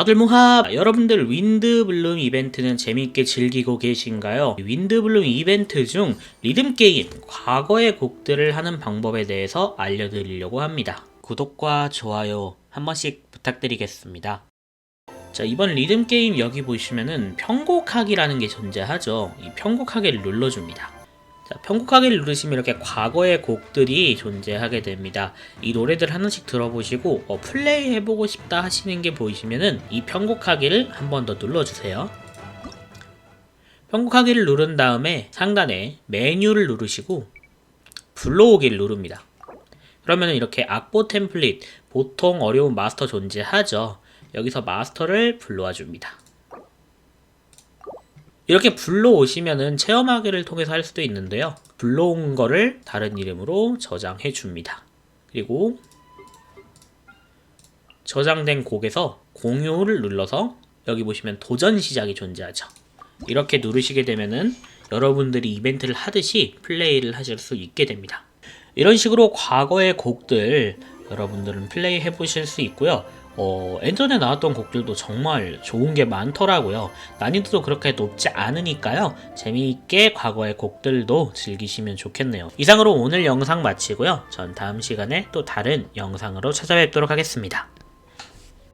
다들 모합! 여러분들 윈드블룸 이벤트는 재밌게 즐기고 계신가요? 윈드블룸 이벤트 중 리듬게임, 과거의 곡들을 하는 방법에 대해서 알려드리려고 합니다. 구독과 좋아요 한 번씩 부탁드리겠습니다. 자, 이번 리듬게임 여기 보시면은 편곡하기라는 게 존재하죠. 이 편곡하기를 눌러줍니다. 자, 편곡하기를 누르시면 이렇게 과거의 곡들이 존재하게 됩니다. 이 노래들 하나씩 들어보시고 어, 플레이 해보고 싶다 하시는 게 보이시면은 이 편곡하기를 한 번 더 눌러주세요. 편곡하기를 누른 다음에 상단에 메뉴를 누르시고 불러오기를 누릅니다. 그러면 이렇게 악보 템플릿 보통 어려운 마스터 존재하죠. 여기서 마스터를 불러와 줍니다. 이렇게 불러오시면은 체험하기를 통해서 할 수도 있는데요. 불러온 거를 다른 이름으로 저장해 줍니다. 그리고 저장된 곡에서 공유를 눌러서 여기 보시면 도전 시작이 존재하죠. 이렇게 누르시게 되면은 여러분들이 이벤트를 하듯이 플레이를 하실 수 있게 됩니다. 이런 식으로 과거의 곡들 여러분들은 플레이 해보실 수 있고요. 어, 엔전에 나왔던 곡들도 정말 좋은 게 많더라고요. 난이도도 그렇게 높지 않으니까요. 재미있게 과거의 곡들도 즐기시면 좋겠네요. 이상으로 오늘 영상 마치고요. 전 다음 시간에 또 다른 영상으로 찾아뵙도록 하겠습니다.